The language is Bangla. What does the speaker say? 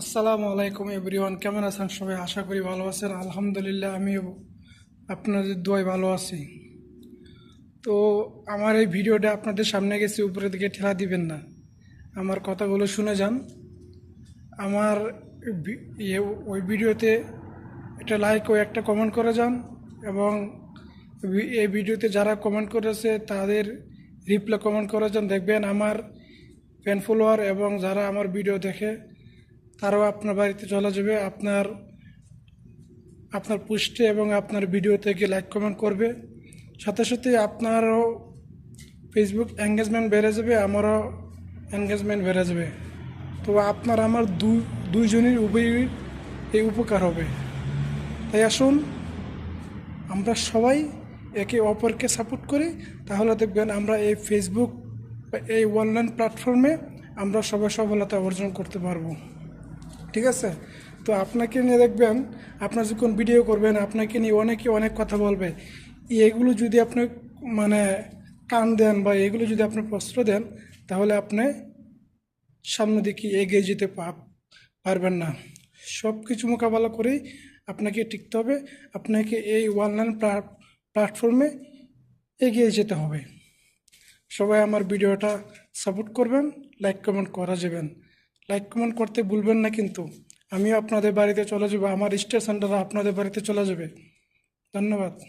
আসসালামু আলাইকুম এভরিওয়ান, কেমন আছেন সবাই? আশা করি ভালো আছেন। আলহামদুলিল্লাহ, আমিও আপনাদের দোয়ায় ভালো আছি। তো আমার এই ভিডিওটা আপনাদের সামনে গেছে, উপরের দিকে ঠেলা দিবেন না। আমার কথাগুলো শুনে যান। আমার ইয়ে ওই ভিডিওতে একটা লাইক ও একটা কমেন্ট করে যান এবং এই ভিডিওতে যারা কমেন্ট করেছে, তাদের রিপ্লাই কমেন্ট করে যান। দেখবেন আমার ফ্যান ফলোয়ার এবং যারা আমার ভিডিও দেখে তারাও আপনার বাড়িতে চলে যাবে, আপনার আপনার পোস্টে এবং আপনার ভিডিও থেকে লাইক কমেন্ট করবে। সাথে সাথে আপনারও ফেসবুক এঙ্গেজমেন্ট বেড়ে যাবে, আমারও এঙ্গেজমেন্ট বেড়ে যাবে। তো আপনার আমার দুই, দুইজনের উভয়ই এই উপকার হবে। তাই আসুন, আমরা সবাই একে অপরকে সাপোর্ট করি। তাহলে দেখবেন আমরা এই ফেসবুক এই অনলাইন প্ল্যাটফর্মে আমরা সবাই সফলতা অর্জন করতে পারব। ঠিক আছে? তো আপনাকে নিয়ে দেখবেন, আপনার যখন ভিডিও করবেন, আপনাকে নিয়ে অনেকে অনেক কথা বলবে। এগুলো যদি আপনি মানে কান দেন বা এগুলো যদি আপনি প্রশ্ন দেন, তাহলে আপনি সামনের দিকে এগিয়ে যেতে পারবেন না। সব কিছু মোকাবেলা করেই আপনাকে টিকতে হবে। আপনাকে এই অনলাইন প্ল্যাটফর্মে এগিয়ে যেতে হবে। সবাই আমার ভিডিওটা সাপোর্ট করবেন লাইক কমেন্ট করা যাবেন। লাইক কমেন্ট করতে ভুলবেন না কিন্তু। আমিও আপনাদের বাড়িতে চলে যাব, আমার স্টেশনটা আপনাদের বাড়িতে চলে যাবে। ধন্যবাদ।